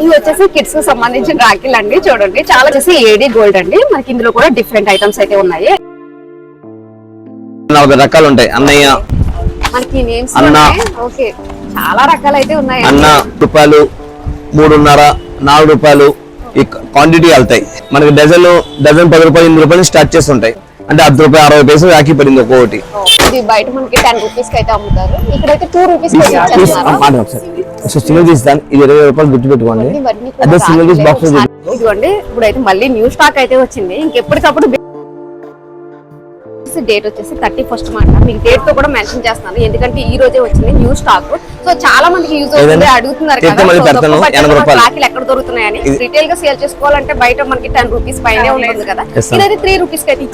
ఇవి వచ్చేసి కిడ్స్కి సంబంధించిన రాఖీలు అండి చూడండి. చాలా వచ్చేసి ఏడీ గోల్డ్ అండి. మనకి ఇందులో కూడా డిఫరెంట్ ఐటమ్స్ అయితే ఉన్నాయి. నలభై రకాలు ఉంటాయి. అన్నయ్య మనకి నేమ్స్ అన్న. ఓకే చాలా రకాలు అయితే ఉన్నాయి. అన్న రూపాయలు మూడున్నర నాలుగు రూపాయలు. ఈ క్వాంటిటీ వెళ్తాయి. మనకి డజన్ డజన్ పది రూపాయలు ఎనిమిది రూపాయలు స్టార్ట్ చేస్తుంటాయి. అంటే అర్ధ రూపాయి అరవై పైసలు రాఖీ పడింది ఒక్కొక్కటి. ఇది బయట మనకి టెన్ రూపీస్కి అయితే అమ్ముతారు. ఇక్కడైతే టూ రూపీస్ కి అయితే పీస్ సింగిల్ తీస్తాను ఇది ఇరవై రూపాయలు గుర్తు పెట్టుకోండి అదే సింగిల్ పీస్ బాక్స్. ఇదిగోండి ఇప్పుడైతే మళ్ళీ న్యూ స్టాక్ అయితే వచ్చింది ఇంకెప్పటికప్పుడు డేట్ వచ్చేసి థర్టీ ఫస్ట్ మాట. మీకు డేట్తో కూడా మెన్షన్ చేస్తాను ఎందుకంటే ఈ రోజే వచ్చింది న్యూ స్టాక్ సో చాలా మందికి యూజ్ అవుతుంది? అడుగుతున్నారు చెప్తే కదా. మళ్ళీ సో పెడతాను, తక్కువ budget ఎనభై లో రూపాయలు. రాఖీలు ఎక్కడ దొరుకుతున్నాయని. రిటైల్గా సేల్ చేసుకోవాలంటే బయట మనకి టెన్ రూపీస్ పైనే ఉంటుంది కదా. ఇదైతే త్రీ రూపీస్కి అయితే.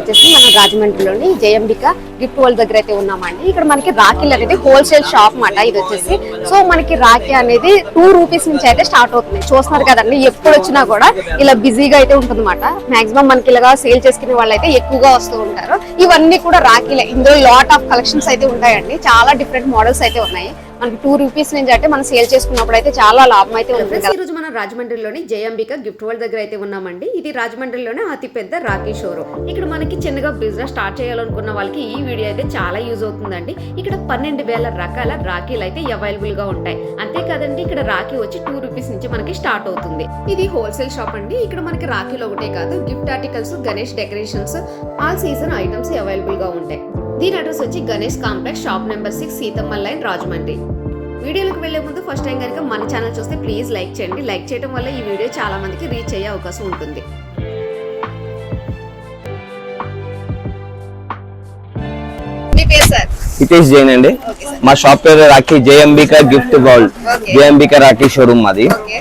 వచ్చేసి మన రాజమండ్రిలోని జయంబిక గిఫ్ట్ వరల్డ్ దగ్గర అయితే ఉన్నామండి. ఇక్కడ మనకి రాఖీలు అనేది హోల్సేల్ షాప్ మాట. ఇది వచ్చేసి. సో మనకి రాఖీ అనేది టూ రూపీస్ నుంచి అయితే స్టార్ట్ అవుతుంది. చూస్తున్నారు కదండి ఎప్పుడు వచ్చినా కూడా ఇలా బిజీగా అయితే ఉంటుంది అనమాట మాక్సిమం మనకి ఇలాగా సేల్ చేసుకునే వాళ్ళు అయితే ఎక్కువగా వస్తూ ఉంటారు. ఇవన్నీ కూడా రాఖీలే. ఇందులో లాట్ ఆఫ్ కలెక్షన్స్ అయితే ఉంటాయండి. చాలా డిఫరెంట్ మోడల్స్ అయితే ఉన్నాయి. మనకి టూ రూపీస్ నుంచి అంటే మనం సేల్ చేసుకున్నప్పుడు అయితే చాలా లాభం అయితే ఉంటుంది మనం రాజమండ్రిలోని జయాంబిక గిఫ్ట్ వరల్డ్ దగ్గర అయితే ఉన్నామండి. ఇది రాజమండ్రిలోనే అతి పెద్ద రాఖీ షోరూమ్. ఇక్కడ మనకి చిన్నగా బిజినెస్ స్టార్ట్ చేయాలనుకున్న వాళ్ళకి ఈ వీడియో అయితే చాలా యూజ్ అవుతుందండి. ఇక్కడ పన్నెండు వేల రకాల రాఖీలు అయితే అవైలబుల్గా ఉంటాయి. అంతేకాదండి ఇక్కడ రాఖీ వచ్చి టూ రూపీస్ నుంచి మనకి స్టార్ట్ అవుతుంది. ఇది హోల్సేల్ షాప్ అండి. ఇక్కడ మనకి రాఖీలు ఒకటే కాదు gift articles Ganesh decorations all season items అవైలబుల్గా ఉంటాయి. దీని అడ్రస్ వచ్చి Ganesh complex shop number six Seethamma line Rajahmundry. వీడియోలకు వెళ్ళే ముందు ఫస్ట్ టైం కనుక మన ఛానల్ చూస్తే ప్లీజ్ లైక్ చేయండి. లైక్ చేయడం వల్ల ఈ వీడియో చాలా మందికి రీచ్ అయ్యే అవకాశం ఉంటుంది. హితేష్ జైన్ అండి. మా షాప్ పేరు రాఖీ జేఎంబిక గిఫ్ట్ వరల్డ్ జేఎంబిక రాఖీ షోరూమ్ మాది. ఓకే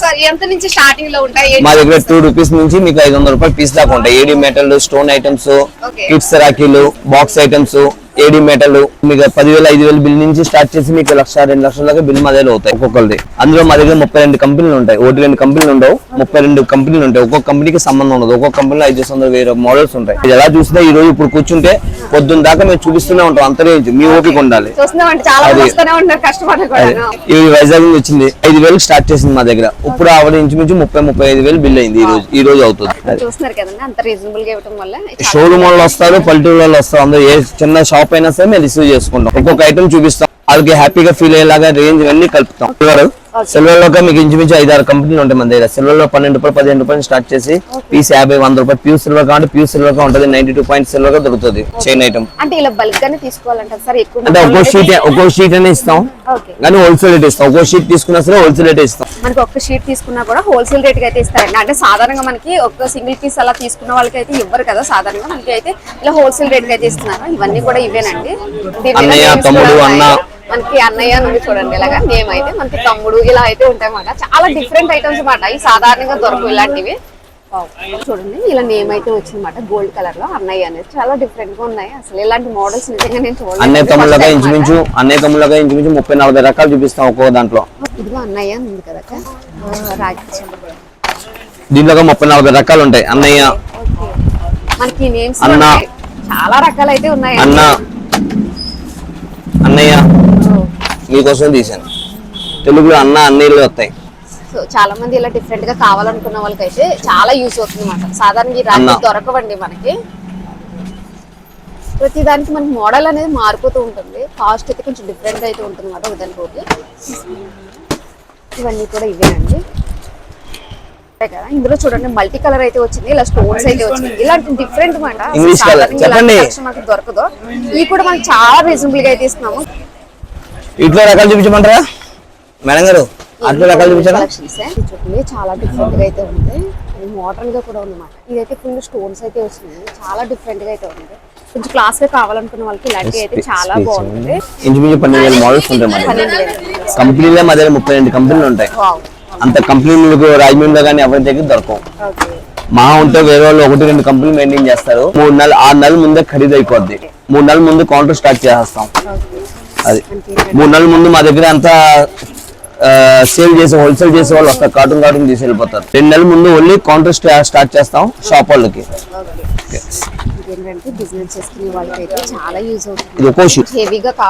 సార్ ఎంత నుంచి స్టార్టింగ్లో ఉంటాయి? మా దగ్గర టూ రూపీస్ నుంచి మీకు ఐదు వందల రూపాయలు పీస్ దాకా ఉంటాయి. AD metal stone items. Kids రాఖీలు box items AD metal మీకు పదివేల ఐదు వేల బిల్ నుంచి స్టార్ట్ చేసి మీకు లక్ష రెండు లక్షల దాకా బిల్ మా దగ్గర అవుతాయి ఒక్కొక్కరిది. అందులో మా దగ్గర ముప్పై రెండు కంపెనీలు ఉంటాయి. ఒకటి రెండు కంపెనీలు ఉండవు. ముప్పై రెండు కంపెనీలు ఉంటాయి. ఒక్కొక్క కంపెనీకి సంబంధం ఉండదు. ఒక్కొక్క కంపెనీలో ఐదు వందల వేరే మోడల్స్ ఉంటాయి. ఇది ఎలా చూసినా ఈ రోజు ఇప్పుడు కూర్చుంటే పొద్దున్న దాకా మేము చూపిస్తూనే ఉంటాం. అంత రేంజ్. మీ ఓపిక ఉండాలి. మంది. ఇది వైజాగ్ నుంచి వచ్చింది. ఐదు వేలు స్టార్ట్ చేసింది మా దగ్గర. ఇప్పుడు ఆవిడ ఇంచుమించు ముప్పై ముప్పై ఐదు వేలు బిల్ అయింది ఈ రోజు. ఈ రోజు అవుతుంది. షోరూమ్ వాళ్ళు వస్తారు పల్లెటూరు వాళ్ళు వస్తారు. అందరూ ఏ చిన్న షాప్ అయినా సరే మేము రిసీవ్ చేసుకుంటాం. ఒక్కొక్క ఐటమ్ చూపిస్తాం. వాళ్ళకి హ్యాపీగా ఫీల్ అయ్యేలాగా రేంజ్ అన్ని కలుపుతాం. సిల్వర్ సిల్వర్లో మీకు ఇంచుమించు ఐదు ఆరు కంపెనీలు ఉంటాయి మన దగ్గర. సిల్వర్లో పన్నెండు రూపాయలు పదిహేను రూపాయలు స్టార్ట్ చేసి పీస్ యాభై వంద రూపాయలు. ప్యూర్ సిల్వర్ కాబట్టి ప్యూర్ సిల్వర్గా ఉంటుంది. నైన్టీ టూ పాయింట్ సిల్వర్గా దొరుకుతుంది చైన్ ఐటమ్ అంటే ఇలా బల్క్ గానే తీసుకోవాలంటారు సార్ ఎక్కువ అంటే ఒక్కో షీట్ ఒక్కో షీట్ అనే ఇస్తాం. కానీ హోల్సేల్ రేట్ ఇస్తాం. ఒక్కో షీట్ తీసుకున్నా సరే హోల్సేల్ రేట్ ఇస్తాం. మనకి ఒక్క షీట్ తీసుకున్నా కూడా హోల్సేల్ రేట్ అయితే ఇస్తారండి. అంటే సాధారణంగా మనకి ఒక్క సింగిల్ పీస్ అలా తీసుకున్న వాళ్ళకి అయితే ఇవ్వరు కదా. సాధారణంగా మనకి అయితే ఇలా హోల్సేల్ రేట్ అయితే ఇస్తున్నారు. ఇవన్నీ కూడా ఇవేనండి. తమ్ముడు, అన్న. మనకి అన్నయ్య నుండి చూడండి ఇలాగా నేమ్ అయితే మనకి తమ్ముడు ఇలా అయితే ఉంటాయి అన్నమాట చాలా డిఫరెంట్ ఐటమ్స్ అన్నమాట. ఈ సాధారణంగా దొరకవు ఇలాంటివి. చూడండి ఇలా నేమ్ అయితే వచ్చిందన్నమాట గోల్డ్ కలర్లో అన్నయ్య అనేది. చాలా డిఫరెంట్గా ఉన్నాయి. అసలు ఇలాంటి మోడల్స్ నిజంగా నేను అన్నయ్య తమ్ముళ్ళగా చూడలేదు ఇంచుమించు అన్నయ్య తమ్ముళ్ళగా ఇంచుమించు ముప్పై నలభై రకాలు చూపిస్తాం ఒక్కో దాంట్లో. ఇదిగో అన్నయ్య అని ఉంది కదా దీంట్లో ముప్పై నలభై రకాలు ఉంటాయి. అన్నయ్య మనకి నేమ్స్. చాలా రకాలు అయితే ఉన్నాయి. అన్న అన్నయ్య మీకోసం తీశాను. తెలుగులో అన్న అన్నయ్యలు వస్తాయి. సో చాలా మంది ఇలా డిఫరెంట్గా కావాలనుకున్న వాళ్ళకైతే చాలా యూస్ అవుతుంది అనమాట సాధారణంగా ఈ. దొరకవండి మనకి. ప్రతి దానికి మనకి మోడల్ అనేది మారిపోతూ ఉంటుంది. కాస్ట్ అయితే కొంచెం డిఫరెంట్ అయితే ఉంటుంది అనమాట ఇవన్నీ కూడా ఇవేనండి. అంతే కదా. ఇందులో చూడండి మల్టీ కలర్ అయితే వచ్చింది ఇలా స్టోన్స్ అయితే వచ్చింది. ఇలాంటి డిఫరెంట్ మాట మనకి దొరకదు. ఇవి కూడా మనకి చాలా రీజనబుల్గా అయితే ఇస్తున్నాము. ఇట్లా రకాలు చూపించమంటారా? మేడం గారు అట్లా రకాలు చూపించారా? చూడండి చాలా డిఫరెంట్గా అయితే ఉంది. ఇది మోడర్న్గా కూడా ఉందన్నమాట ఇదైతే ఫుల్ స్టోన్స్ అయితే వస్తుంది చాలా డిఫరెంట్గా అయితే ఉంది. కొంచెం క్లాస్గా కావాలనుకున్న వాళ్ళకి ఇలాంటివి అయితే చాలా బాగుంటుంది. ఇంచుమించు పన్నెండు వేల మోడల్స్ ఉంటాయి మన కంపెనీలే మా దగ్గర ముప్పై రెండు కంపెనీలు ఉంటాయి. వావ్ అంత కంపెనీలకు రాజమండ్రిలో కానీ ఎవరి దగ్గర దొరకవు. మా ఉంటే వేరే వాళ్ళు ఒకటి రెండు కంపెనీలు మెయింటైన్ చేస్తారు. మూడు నెలలు ఆరు నెలల ముందే ఖరీదు అయిపోద్ది. మూడు నెలల ముందు కౌంటర్ స్టార్ట్ చేసేస్తాం. అది. మూడు నెలల ముందు మా దగ్గర అంతా సేల్ చేసే హోల్సేల్ చేసే వాళ్ళు వస్తారు. కార్టూన్ కార్టూన్ తీసి వెళ్ళిపోతారు రెండు నెలల ముందు ఓన్లీ కౌంటర్ స్టార్ట్ చేస్తాం షాప్ వాళ్ళకి.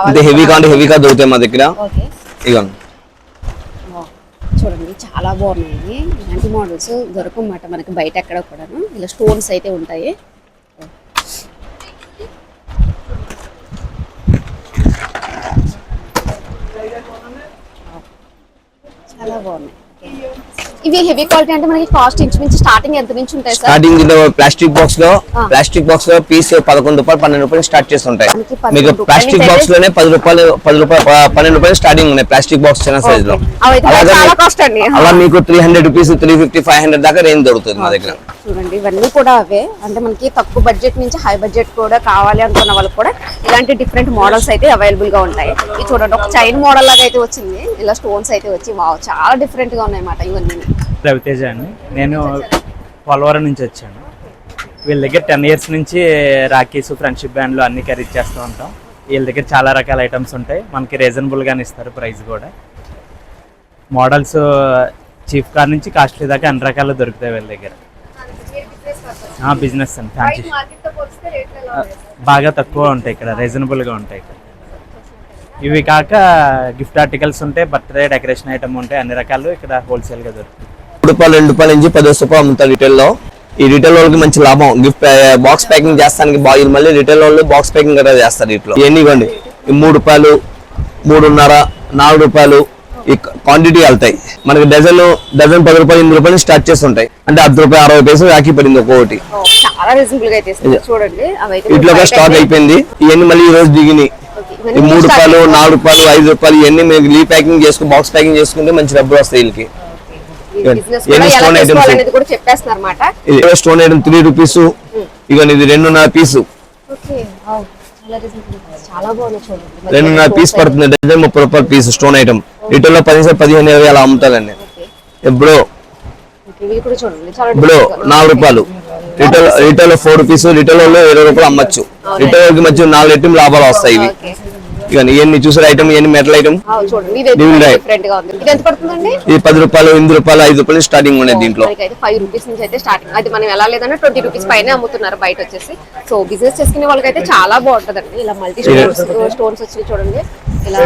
ఇది హెవీగా అంటే కావాలి హెవీగా దొరుకుతాయి మా దగ్గర. ఇదిగోండి. చూడండి చాలా బాగున్నాయి. ఇలాంటి మోడల్స్ దొరకమాట మనకి బయట ఎక్కడ కూడాను. ఇలా స్టోన్స్ అయితే ఉంటాయి. చాలా బాగున్నాయి. ఇవి హెవీ క్వాలిటీ అంటే మనకి కాస్ట్ ఇంచుమించు స్టార్టింగ్ ఎంత నుంచి ఉంటాయి సార్ స్టార్టింగ్లో ప్లాస్టిక్ బాక్స్లో. ప్లాస్టిక్ బాక్స్లో పీస్ పదకొండు రూపాయలు పన్నెండు రూపాయలు స్టార్ట్ చేస్తుంటాయి. మీకు ప్లాస్టిక్ బాక్స్లోనే పది రూపాయలు పది రూపాయలు పన్నెండు రూపాయలు స్టార్టింగ్ ఉన్నాయి ప్లాస్టిక్ బాక్స్ చిన్న సైజ్లో. అలా మీకు three hundred rupees three fifty five hundred దాకా రేంజ్ దొరుకుతుంది మా దగ్గర. చూడండి ఇవన్నీ కూడా అవే. అంటే మనకి తక్కువ బడ్జెట్ నుంచి హై బడ్జెట్ కూడా కావాలి అనుకున్న వాళ్ళకి కూడా ఇలాంటి డిఫరెంట్ మోడల్స్ అయితే అవైలబుల్గా ఉంటాయి ఇది చూడండి ఒక చైన్ మోడల్ లాగా అయితే వచ్చింది. ఇలా స్టోన్స్ అయితే వచ్చి వావ్ చాలా డిఫరెంట్గా ఉన్నాయి అన్నమాట ఇవన్నీ. రవితేజ అండి. నేను పోలవరం నుంచి వచ్చాను. వీళ్ళ దగ్గర టెన్ ఇయర్స్ నుంచి రాఖీస్ ఫ్రెండ్షిప్ బ్యాండ్లు అన్ని ఖరీదు చేస్తూ ఉంటాం. వీళ్ళ దగ్గర చాలా రకాల ఐటమ్స్ ఉంటాయి. మనకి రీజనబుల్గానే ఇస్తారు ప్రైస్ కూడా. మోడల్స్ చీఫ్ కార్ నుంచి కాస్ట్లీ దాకా అన్ని రకాలు దొరుకుతాయి వీళ్ళ దగ్గర. బిజినెస్ అండి ఫ్యాన్సీ బాగా తక్కువ ఉంటాయి ఇక్కడ రీజనబుల్గా ఉంటాయి ఇక్కడ. ఇవి కాక గిఫ్ట్ ఆర్టికల్స్ ఉంటాయి బర్త్డే డెకరేషన్ ఐటమ్ ఉంటాయి అన్ని రకాలు ఇక్కడ హోల్సేల్గా దొరుకుతాయి. మూడు రూపాయలు రెండు రూపాయల నుంచి పది రూపాయలు అమ్ముతారు రిటైల్లో. ఈ రిటైల్ వాళ్ళకి మంచి లాభం. గిఫ్ట్ బాక్స్ ప్యాకింగ్ చేస్తానికి బాగా మళ్ళీ రిటైల్ వాళ్ళు బాక్స్ ప్యాకింగ్ కూడా చేస్తారు ఇట్లా ఇవన్నీ ఇవ్వండి. ఈ మూడు రూపాయలు మూడున్నర నాలుగు రూపాయలు ఈ క్వాంటిటీ వెళ్తాయి. మనకి డజన్ డజన్ పది రూపాయలు ఎనిమిది రూపాయలు స్టార్ట్ చేస్తుంటాయి. అంటే అర్ధ రూపాయలు అరవై పైసలు రాఖీ పడింది ఒక్కొక్కటి. చాలా రీజనబుల్గా. చూడండి ఇట్లా బయట స్టాక్ అయిపోయింది. ఇవన్నీ మళ్ళీ ఈ రోజు దిగినాయి. మూడు రూపాయలు. నాలుగు రూపాయలు ఐదు రూపాయలు ఇవన్నీ మీకు లీ ప్యాకింగ్ చేసుకుని బాక్స్ ప్యాకింగ్ చేసుకుంటే మంచి డబ్బులు వస్తాయి వీళ్ళకి. అనమాట ఇది స్టోన్ ఐటమ్ త్రీ రూపీస్ ఇక ఇది రెండున్నర పీసు రెండున్నర పీస్ పడుతుంది డజన్ ముప్పై రూపాయలు పీస్ స్టోన్ ఐటమ్ రిటైల్లో పదిహేను పదిహేను ఇరవై అలా అమ్ముతారండి. ఇప్పుడు చాలా ఇప్పుడు. నాలుగు రూపాయలు. రిటైల్ రిటైల్లో ఫోర్ రూపీస్ రిటైల్లో ఇరవై రూపాయలు అమ్మచ్చు. రిటైల్ వాళ్ళకి మంచి నాలుగు రెట్టింపు లాభాలు వస్తాయి ఇవి. ఇక ఇవన్నీ చూసారు ఐటమ్ ఇవన్నీ మెటల్ ఐటమ్ ఇది పది రూపాయలు ఎనిమిది రూపాయలు ఐదు రూపాయలు స్టార్టింగ్ ఉన్నాయి దీంట్లో. ఫైవ్ రూపీస్ నుంచి అయితే స్టార్టింగ్ అది మనం ఎలా లేదన్నా ట్వంటీ రూపీస్ పైన అమ్ముతున్నారు బయట వచ్చేసి. సో బిజినెస్ చేసుకునే వాళ్ళకైతే చాలా బాగుంటదండి. ఇలా మల్టీ స్టోన్స్ స్టోన్స్ వచ్చి చూడండి. ఇలా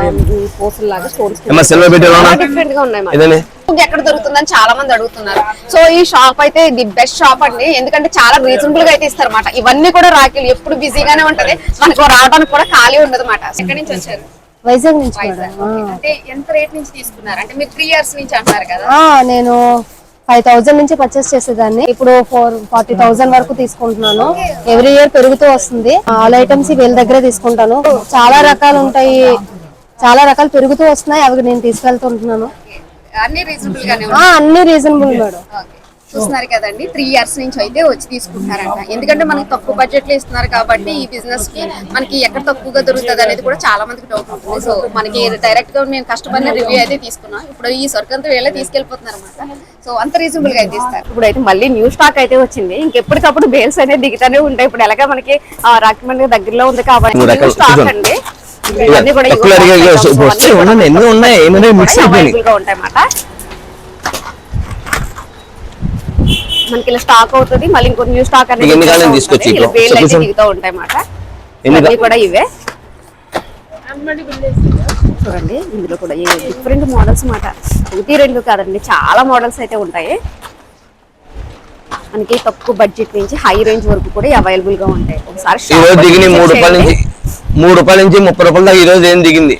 పోసులు లాగా స్టోన్స్ ఏమన్నా సిల్వర్ పెట్టేలా డిఫరెంట్గా ఉన్నాయి ఇదేనే? ఇది ఎక్కడ దొరుకుతుందని చాలా మంది అడుగుతున్నారు. సో ఈ షాప్ అయితే ది బెస్ట్ షాప్ అండి. ఎందుకంటే చాలా రీజనబుల్గా అయితే ఇస్తారు అనమాట ఇవన్నీ కూడా రాఖీలు ఎప్పుడు బిజీగానే ఉంటది. మనకు రావడానికి కూడా ఖాళీ ఉండదు అనమాట ఎక్కడి నుంచి వచ్చారు? వైజాగ్ నుంచి. అంటే ఎంత రేట్ నుంచి తీసుకున్నారు? అంటే మీరు త్రీ ఇయర్స్ నుంచి అంటున్నారు కదా. ఆ, నేను ఫైవ్ థౌజండ్ నుంచి పర్చేస్ చేసేదాన్ని. ఇప్పుడు ఫోర్ ఫార్టీ థౌజండ్ వరకు తీసుకుంటున్నాను. ఎవ్రీ ఇయర్ పెరుగుతూ వస్తుంది. ఆల్ ఐటమ్స్ వీళ్ళ దగ్గరే తీసుకుంటాను. చాలా రకాలు ఉంటాయి. చాలా రకాలు పెరుగుతూ వస్తున్నాయి. అవి నేను తీసుకెళ్తుంటున్నాను అన్ని రీజనబుల్ గానే ఆ, అన్ని రీజనబుల్ మేడం. చూస్తున్నారు కదండి త్రీ ఇయర్స్ నుంచి అయితే వచ్చి తీసుకుంటున్నారంట. ఎందుకంటే మనకి తక్కువ బడ్జెట్లో ఇస్తున్నారు కాబట్టి ఈ బిజినెస్కి మనకి ఎక్కడ తక్కువగా దొరుకుతుంది అనేది కూడా చాలా మందికి డౌట్ ఉంటుంది. సో మనకి డైరెక్ట్గా నేను కస్టమర్ రివ్యూ అయితే తీసుకున్నాం. ఇప్పుడు ఈ సరుకు అంతా వీళ్ళే తీసుకెళ్ళిపోతున్నారు అనమాట సో అంత రీజనబుల్గా అయితే ఇస్తారు. ఇప్పుడు అయితే మళ్ళీ న్యూ స్టాక్ అయితే వచ్చింది. ఇంకెప్పటికప్పుడు బేల్స్ అనేది దిగుతూనే ఉంటాయి. ఇప్పుడు ఎలాగా మనకి ఆ, రాజమండ్రి దగ్గరలో ఉంది కాబట్టి న్యూ స్టాక్. అండి. వస్తాయి, ఉండండి, ఎన్ని ఉన్నాయి? ఏమైనా మిక్స్ అయిపోయినాయి? మనకి ఇలా స్టాక్ అవుతుంది మళ్ళీ ఇంకో న్యూ స్టాక్ అనేది ఎన్ని తీసుకొచ్చి. ఇలా. వేలు అయితే. దిగుతూ ఉంటాయి అన్నమాట ఎన్ని ఇవన్నీ కూడా ఇవే. చూడండి ఇందులో కూడా డిఫరెంట్ మోడల్స్ అన్నమాట. ఒకటి రెండు కాదండి చాలా మోడల్స్ అయితే ఉంటాయి. మనకి తక్కువ బడ్జెట్ నుంచి హై రేంజ్ వరకు కూడా అవైలబుల్గా ఉంటాయి. ఒకసారి ఈ రోజు దిగినాయి మూడు రూపాయల నుంచి రూపాయల ముప్పై రూపాయల దాకా ఈ రోజు ఏం దిగింది?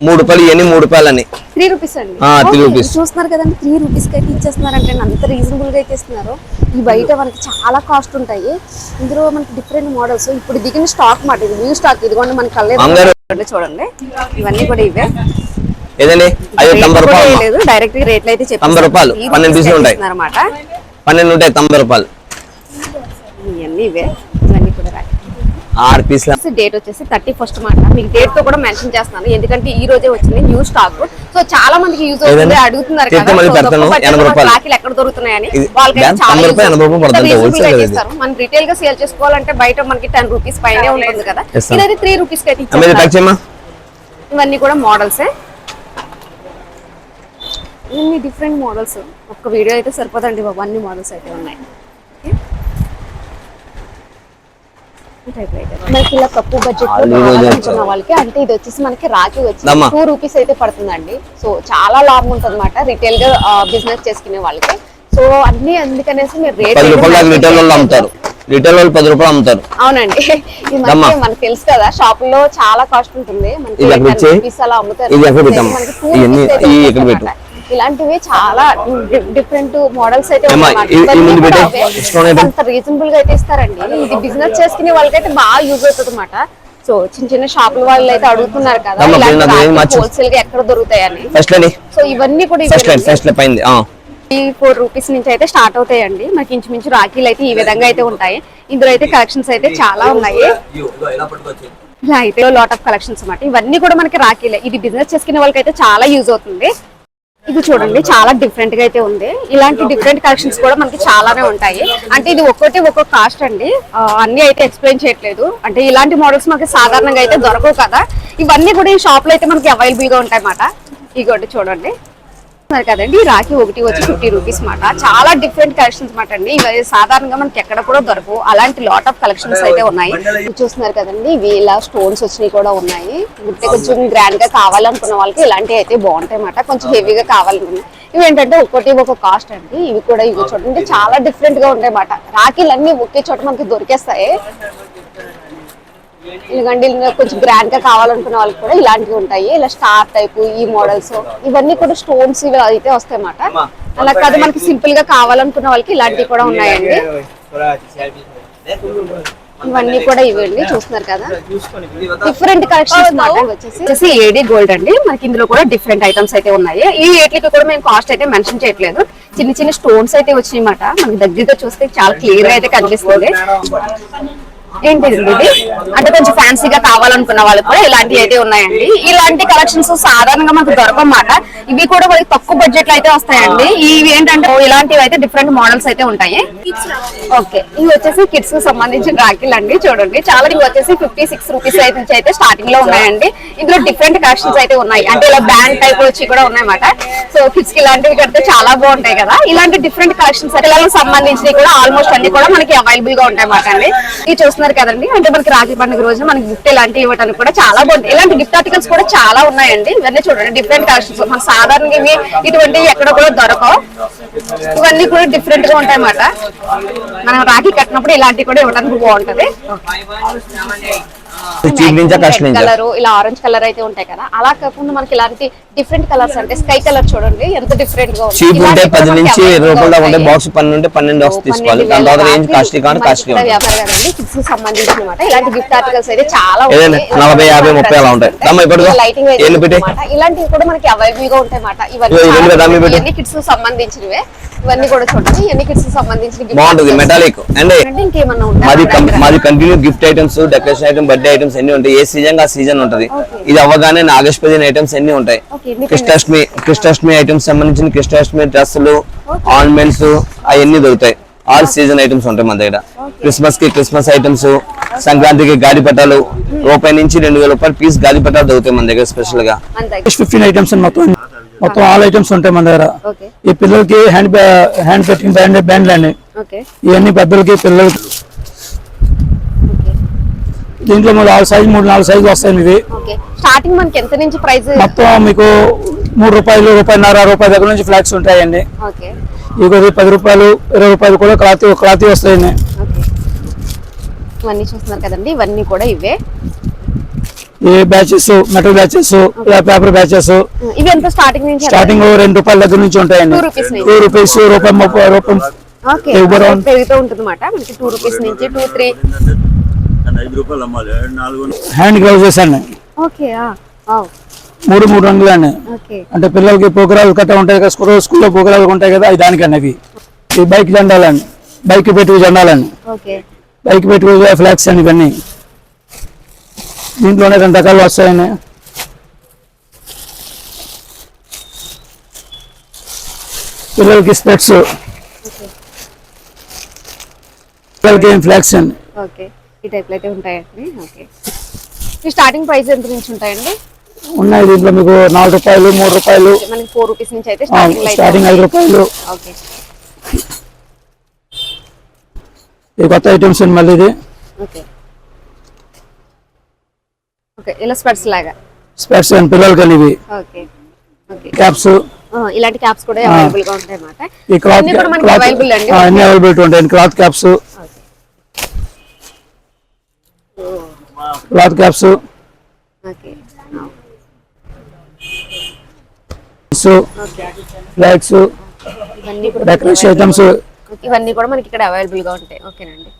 మూడు రూపాయలు ఇవన్నీ మూడు రూపాయలని. త్రీ రూపీస్ అండి. Okay, rupees. చూస్తున్నారు కదండి త్రీ రూపీస్కి అయితే ఇచ్చేస్తున్నారంటే అంత రీజనబుల్గా అయితే ఇస్తున్నారు. ఈ బయట మనకి చాలా కాస్ట్ ఉంటాయి. ఇందులో మనకి డిఫరెంట్ మోడల్స్ ఇప్పుడు దిగిన స్టాక్ మాట ఇది న్యూ స్టాక్ ఇదిగోండి మనకి కళ్ళేదు చూడండి. ఇవన్నీ కూడా ఇవే. ఏదండి? తొంభై రూపాయలు. డైరెక్ట్ రేట్లు అయితే తొంభై రూపాయలు, పన్నెండు పీసులు ఉంటాయి. అనమాట పన్నెండు ఉంటాయి తొంభై రూపాయలు. ఇవన్నీ ఇవే. ఆరు పీసుల డేట్ వచ్చేసి థర్టీ ఫస్ట్ మాట. మీకు డేట్తో కూడా మెన్షన్ చేస్తున్నాను. ఎందుకంటే ఈ రోజే వచ్చింది న్యూ స్టాక్ సో చాలా మందికి యూజ్ అవుతుంది? అడుగుతున్నారు. రాఖీలు ఎక్కడ దొరుకుతున్నాయని. ఇస్తారు. మనం రిటైల్గా సేల్ చేసుకోవాలంటే బయట మనకి టెన్ రూపీస్ పైనే ఉంటుంది కదా. ఇదైతే త్రీ రూపీస్కి అయితే ఇవన్నీ కూడా మోడల్సే ఇన్ని డిఫరెంట్ మోడల్స్ ఒక్క వీడియో అయితే సరిపోదండి బాబు. అన్ని మోడల్స్ అయితే ఉన్నాయి. మనకి ఇలా తక్కువ బడ్జెట్లో వాళ్ళకి అంటే ఇది వచ్చేసి మనకి రాఖీ వచ్చి. టూ రూపీస్ అయితే పడుతుందండి. సో చాలా లాభం ఉంటుంది అనమాట రిటైల్గా బిజినెస్ చేసుకునే వాళ్ళకి. సో అన్ని అందుకనేసి మీరు రేట్ రిటైల్ వాళ్ళు అమ్ముతారు. రిటైల్ వాళ్ళు పది రూపాయలు అమ్ముతారు. అవునండి. ఇది. మనకి మనకు తెలుసు కదా షాప్లో చాలా కాస్ట్ ఉంటుంది. మనకి ఇది ఎక్కడ 10 ఇచ్చేయ్? rupees అలా అమ్ముతారు. ఇలాంటివి చాలా డిఫరెంట్ మోడల్స్ అయితే? అంత రీజనబుల్గా అయితే ఇస్తారండి. ఇది బిజినెస్ చేసుకునే వాళ్ళకైతే బాగా యూజ్ అవుతుంది అనమాట సో చిన్న చిన్న షాపుల వాళ్ళు అయితే అడుగుతున్నారు కదా. హోల్సేల్గా ఎక్కడ దొరుకుతాయని. సో ఇవన్నీ కూడా ఫోర్ రూపీస్ నుంచి అయితే స్టార్ట్ అవుతాయండి. మనకి ఇంచుమించు రాఖీలు అయితే ఈ విధంగా అయితే ఉంటాయి. ఇందులో అయితే కలెక్షన్స్ అయితే చాలా ఉన్నాయి. ఇలా అయితే లాట్ ఆఫ్ కలెక్షన్స్ అన్నమాట. ఇవన్నీ కూడా మనకి రాఖీలే. ఇది బిజినెస్ చేసుకునే వాళ్ళకైతే చాలా యూజ్ అవుతుంది. ఇది చూడండి చాలా డిఫరెంట్గా అయితే ఉంది. ఇలాంటి డిఫరెంట్ కలెక్షన్స్ కూడా మనకి చాలానే ఉంటాయి. అంటే ఇది ఒక్కొక్కటి ఒక్కొక్క కాస్ట్ అండి. అన్ని అయితే ఎక్స్ప్లెయిన్ చేయట్లేదు. అంటే ఇలాంటి మోడల్స్ మనకి సాధారణంగా అయితే దొరకవు కదా. ఇవన్నీ కూడా ఈ షాప్లో అయితే మనకి అవైలబుల్గా ఉంటాయి అన్నమాట ఇగోటి చూడండి. చూస్తున్నారు కదండి రాఖీ ఒకటి వచ్చి ఫిఫ్టీ రూపీస్ మాట. చాలా డిఫరెంట్ కలెక్షన్స్ మాట అండి. ఇవి సాధారణంగా మనకి ఎక్కడ కూడా దొరకవు. అలాంటి లాట్ ఆఫ్ కలెక్షన్స్ అయితే ఉన్నాయి. చూస్తున్నారు కదండి ఇవి ఇలా స్టోన్స్ వచ్చినాయి కూడా ఉన్నాయి. అంటే కొంచెం గ్రాండ్గా కావాలనుకున్న వాళ్ళకి ఇలాంటివి అయితే బాగుంటాయి మాట. కొంచెం హెవీగా కావాలనుకున్న ఇవి ఏంటంటే ఒక్కటి ఒక కాస్ట్ అండి. ఇవి కూడా ఇవి చూడండి చాలా డిఫరెంట్గా ఉంటాయి మాట. రాఖీలు అన్ని ఒకే చోట మనకి దొరికేస్తాయి. ఎందుకంటే ఇలా కొంచెం గ్రాండ్గా కావాలనుకున్న వాళ్ళకి కూడా ఇలాంటివి ఉంటాయి. ఇలా స్టార్ టైప్ ఈ మోడల్స్ ఇవన్నీ కూడా స్టోన్స్ ఇవి అయితే వస్తాయి అన్నమాట అలా కాదు మనకి సింపుల్గా కావాలనుకున్న వాళ్ళకి ఇలాంటివి కూడా ఉన్నాయండి. ఇవన్నీ కూడా ఇవండి చూస్తున్నారు కదా. డిఫరెంట్ కలెక్షన్స్ మాట ఇవి వచ్చేసి ఏడి గోల్డ్ అండి. మనకి ఇందులో కూడా డిఫరెంట్ ఐటమ్స్ అయితే ఉన్నాయి. ఈ ఏట్లకి కూడా మేము కాస్ట్ అయితే మెన్షన్ చేయట్లేదు. చిన్న చిన్న స్టోన్స్ అయితే వచ్చినాయి మాట. మనకి దగ్గరగా చూస్తే చాలా క్లియర్గా అయితే కనిపిస్తుంది. ఏంటిది ఇది? అంటే కొంచెం ఫ్యాన్సీగా కావాలనుకున్న వాళ్ళు కూడా ఇలాంటివి అయితే ఉన్నాయండి. ఇలాంటి కలెక్షన్స్ సాధారణంగా మనకు దొరకమాట ఇవి కూడా మనకి తక్కువ బడ్జెట్లో అయితే వస్తాయండి. ఇవి ఏంటంటే ఇలాంటివి అయితే డిఫరెంట్ మోడల్స్ అయితే ఉంటాయి. ఓకే. ఇవి వచ్చేసి కిడ్స్కి సంబంధించిన రాఖీలు అండి చూడండి. చాలా ఇవి వచ్చేసి ఫిఫ్టీ సిక్స్ రూపీస్ అయితే నుంచి అయితే స్టార్టింగ్లో ఉన్నాయండి. ఇందులో డిఫరెంట్ కలెక్షన్స్ అయితే ఉన్నాయి. అంటే ఇలా బ్యాండ్ టైప్ వచ్చి కూడా ఉన్నాయన్నమాట. సో కిడ్స్కి ఇలాంటివి కడితే చాలా బాగుంటాయి కదా. ఇలాంటి డిఫరెంట్ కలెక్షన్స్ పిల్లలకు సంబంధించినవి కూడా ఆల్మోస్ట్ అన్ని కూడా మనకి అవైలబుల్గా ఉంటాయి అన్నమాట అండి. ఇది చూస్తున్నారు కదండి. అంటే మనకి రాఖీ పండుగ రోజు మనకి గిఫ్ట్ ఇలాంటివి ఇవ్వడానికి కూడా చాలా బాగుంది ఇలాంటి గిఫ్ట్ ఆర్టికల్స్ కూడా చాలా ఉన్నాయండి. ఇవన్నీ చూడండి డిఫరెంట్ కలెక్షన్స్ మన సాధారణంగా ఇవి ఇటువంటివి ఎక్కడ కూడా దొరకవు. ఇవన్నీ కూడా డిఫరెంట్గా ఉంటాయి అన్నమాట మనం రాఖీ కట్టినప్పుడు ఇలాంటివి కూడా ఇవ్వడానికి బాగుంటది. కలర్ ఇలా ఆరెంజ్ కలర్ అయితే ఉంటాయి కదా అలా కాకుండా మనకి ఇలాంటి డిఫరెంట్ కలర్స్ అంటే స్కై కలర్ చూడండి ఎంత డిఫరెంట్గా చీప్ ఉంటే పది నుంచి రూపాయలు ఉంటే. బాక్స్ పన్నెండు ఉంటే పన్నెండు బాక్స్ తీసుకోవాలి దాని తర్వాత రేంజ్ కాస్ట్లీ కానీ కాస్ట్లీ వ్యాపారం కదండి కిడ్స్కి సంబంధించిన అన్నమాట ఇలాంటి గిఫ్ట్ ఆర్టికల్స్ అయితే చాలా. నలభై, యాభై, ముప్పై అలా ఉంటాయి. లైటింగ్ ఎన్ని. ఇలాంటివి కూడా మనకి అవైలబుల్గా ఉంటాయి. అన్నమాట ఇవన్నీ కిడ్స్ సంబంధించినవే. ఇవన్నీ కూడా చూడండి. ఇవన్నీ కిడ్స్ సంబంధించిన బాగుంటుంది. మెటాలిక్ అండి ఇంకేమన్నా? మాది continue gift items decoration item birthday items అన్ని ఉంటాయి. ఏ సీజన్ ఆ సీజన్ ఉంటది. ఇది అవ్వగానే నాగేశ్వరి ఐటమ్స్ అన్ని ఉంటాయి. కృష్ణాష్టమి కృష్ణాష్టమి ఐటమ్స్ సంబంధించిన కృష్ణాష్టమి డ్రెస్సులు ఆర్నమెంట్స్ అవన్నీ దొరుకుతాయి. ఆల్ సీజన్ ఐటమ్స్ ఉంటాయి మన దగ్గర. క్రిస్మస్కి క్రిస్మస్ ఐటమ్స్ సంక్రాంతికి గాలి పట్టాలు రూపాయి నుంచి రెండు వేల రూపాయలు పీస్ గాలి పట్టాలు దొరుకుతాయి మన దగ్గర స్పెషల్గా. ఫిఫ్టీన్ ఐటమ్స్ మొత్తం మొత్తం ఆల్ ఐటమ్స్ ఉంటాయి మన దగ్గర. ఈ పిల్లలకి హ్యాండ్ హ్యాండ్ పెట్టింగ్ బ్యాండ్ ఓకే ఇవన్నీ పెద్దలకి పిల్లలకి దీంట్లో మూడు ఆరు సైజు మూడు నాలుగు సైజులు వస్తాయి ఇవి ఓకే. స్టార్టింగ్ మనకి ఎంత నుంచి ప్రైస్? మొత్తం మీకు మూడు రూపాయలు రూపాయన్నర రూపాయల దగ్గర నుంచి ఫ్లాట్స్ ఉంటాయండి. ఓకే. ఇక పది రూపాయలు ఇరవై రూపాయలు కూడా క్లాత్ క్లాత్ వస్తాయండి. ఇవన్నీ చూస్తున్నారు కదండి ఇవన్నీ కూడా ఇవే. ఈ badges metal badges paper badges. ఇవి ఎంత స్టార్టింగ్ నుంచి? స్టార్టింగ్ రెండు రూపాయల దగ్గర నుంచి ఉంటాయండి. టూ రూపీస్ రూపాయి ముప్పై రూపాయి ఓకే. ఎవరు? అలా పెరుగుతూ ఉంటుంది. మనకి టూ రూపీస్ నుంచి టూ త్రీ ఐదు రూపాయలు అమ్మాలి. నాలుగు హ్యాండ్ గ్లౌజెస్ అండి. ఓకే మూడు మూడు రంగులు అండి. ఓకే. అంటే పిల్లలకి పోకరాలు కట్ట ఉంటాయి కదా స్కూల్ స్కూల్లో పోకరాలు ఉంటాయి కదా అవి దానికండి అవి. ఈ బైక్ జెండాలండి బైక్ పెట్టి జెండాలండి ఓకే. బైక్ పెట్టి ఫ్లాగ్స్ అండి ఇవన్నీ. దీంట్లోనే రెండు రకాలు వస్తాయండి. పిల్లలకి స్పెట్స్. పిల్లలకి ఏం ఫ్లాగ్స్ అండి. ఓకే. ఈ టైప్లో అయితే ఉంటాయండి. ఓకే ఈ స్టార్టింగ్ ప్రైస్ ఎంత నుంచి ఉంటాయండి? ఉన్నాయి దీంట్లో మీకు నాలుగు రూపాయలు మూడు రూపాయలు. మనకి ఫోర్ రూపీస్ నుంచి అయితే స్టార్టింగ్ ఐదు రూపాయలు. ఓకే ఇది కొత్త ఐటమ్స్ అండి మళ్ళీ ఇది. ఓకే ఓకే ఇలా స్పెట్స్ లాగా. స్పెట్స్ అండ్ పిల్లలు కలివి. ఓకే ఓకే క్యాప్స్ ఇలాంటి క్యాప్స్ కూడా అవైలబుల్గా ఉంటాయి అన్నమాట ఈ క్లాత్ అవైలబుల్ అండి. అన్ని అవైలబిలిటీ ఉంటాయి. Cloth caps cloth caps. Flags decoration items ఇవన్నీ కూడా మనకి ఇక్కడ అవైలబుల్గా ఉంటాయి. ఓకేనండి.